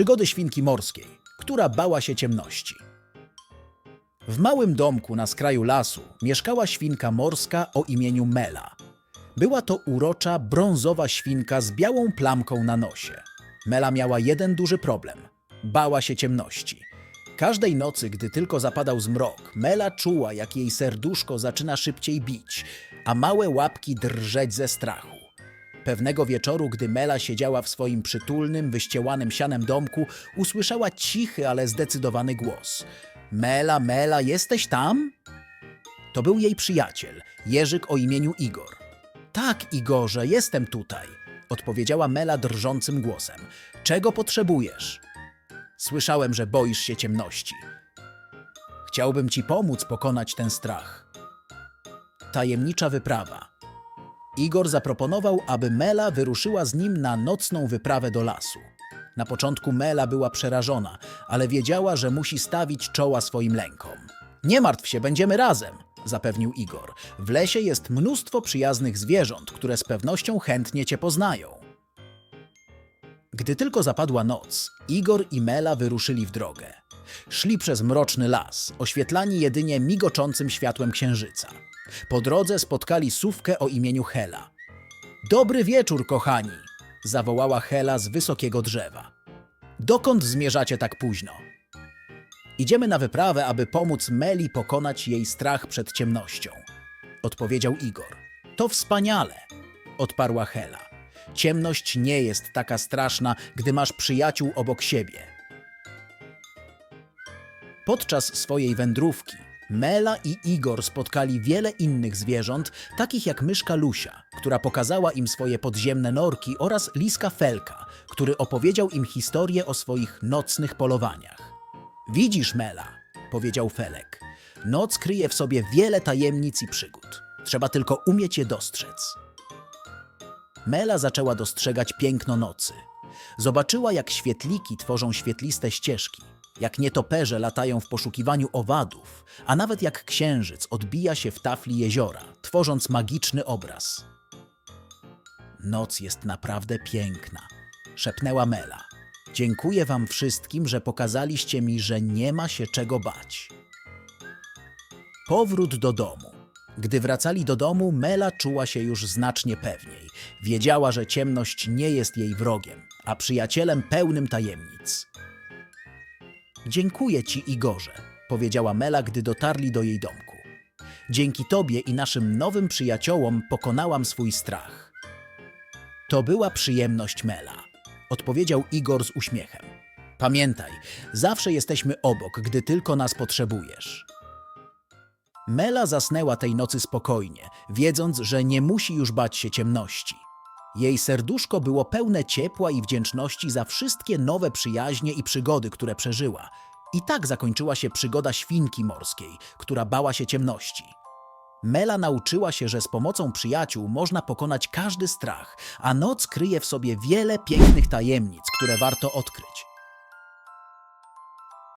Przygody świnki morskiej, która bała się ciemności. W małym domku na skraju lasu mieszkała świnka morska o imieniu Mela. Była to urocza, brązowa świnka z białą plamką na nosie. Mela miała jeden duży problem. Bała się ciemności. Każdej nocy, gdy tylko zapadał zmrok, Mela czuła, jak jej serduszko zaczyna szybciej bić, a małe łapki drżeć ze strachu. Pewnego wieczoru, gdy Mela siedziała w swoim przytulnym, wyściełanym sianem domku, usłyszała cichy, ale zdecydowany głos. Mela, Mela, jesteś tam? To był jej przyjaciel, Jerzyk o imieniu Igor. Tak, Igorze, jestem tutaj, odpowiedziała Mela drżącym głosem. Czego potrzebujesz? Słyszałem, że boisz się ciemności. Chciałbym ci pomóc pokonać ten strach. Tajemnicza wyprawa. Igor zaproponował, aby Mela wyruszyła z nim na nocną wyprawę do lasu. Na początku Mela była przerażona, ale wiedziała, że musi stawić czoła swoim lękom. Nie martw się, będziemy razem, zapewnił Igor. W lesie jest mnóstwo przyjaznych zwierząt, które z pewnością chętnie cię poznają. Gdy tylko zapadła noc, Igor i Mela wyruszyli w drogę. Szli przez mroczny las, oświetlani jedynie migoczącym światłem księżyca. Po drodze spotkali sówkę o imieniu Hela. Dobry wieczór, kochani! zawołała Hela z wysokiego drzewa. Dokąd zmierzacie tak późno? Idziemy na wyprawę, aby pomóc Meli pokonać jej strach przed ciemnością, odpowiedział Igor. To wspaniale, odparła Hela. Ciemność nie jest taka straszna, gdy masz przyjaciół obok siebie. Podczas swojej wędrówki Mela i Igor spotkali wiele innych zwierząt, takich jak myszka Lusia, która pokazała im swoje podziemne norki oraz liska Felka, który opowiedział im historię o swoich nocnych polowaniach. Widzisz, Mela, powiedział Felek. Noc kryje w sobie wiele tajemnic i przygód. Trzeba tylko umieć je dostrzec. Mela zaczęła dostrzegać piękno nocy. Zobaczyła, jak świetliki tworzą świetliste ścieżki, jak nietoperze latają w poszukiwaniu owadów, a nawet jak księżyc odbija się w tafli jeziora, tworząc magiczny obraz. Noc jest naprawdę piękna, szepnęła Mela. Dziękuję wam wszystkim, że pokazaliście mi, że nie ma się czego bać. Powrót do domu. Gdy wracali do domu, Mela czuła się już znacznie pewniej. Wiedziała, że ciemność nie jest jej wrogiem, a przyjacielem pełnym tajemnic. Dziękuję ci, Igorze, powiedziała Mela, gdy dotarli do jej domku. Dzięki tobie i naszym nowym przyjaciołom pokonałam swój strach. To była przyjemność Mela, odpowiedział Igor z uśmiechem. Pamiętaj, zawsze jesteśmy obok, gdy tylko nas potrzebujesz. Mela zasnęła tej nocy spokojnie, wiedząc, że nie musi już bać się ciemności. Jej serduszko było pełne ciepła i wdzięczności za wszystkie nowe przyjaźnie i przygody, które przeżyła. I tak zakończyła się przygoda świnki morskiej, która bała się ciemności. Mela nauczyła się, że z pomocą przyjaciół można pokonać każdy strach, a noc kryje w sobie wiele pięknych tajemnic, które warto odkryć.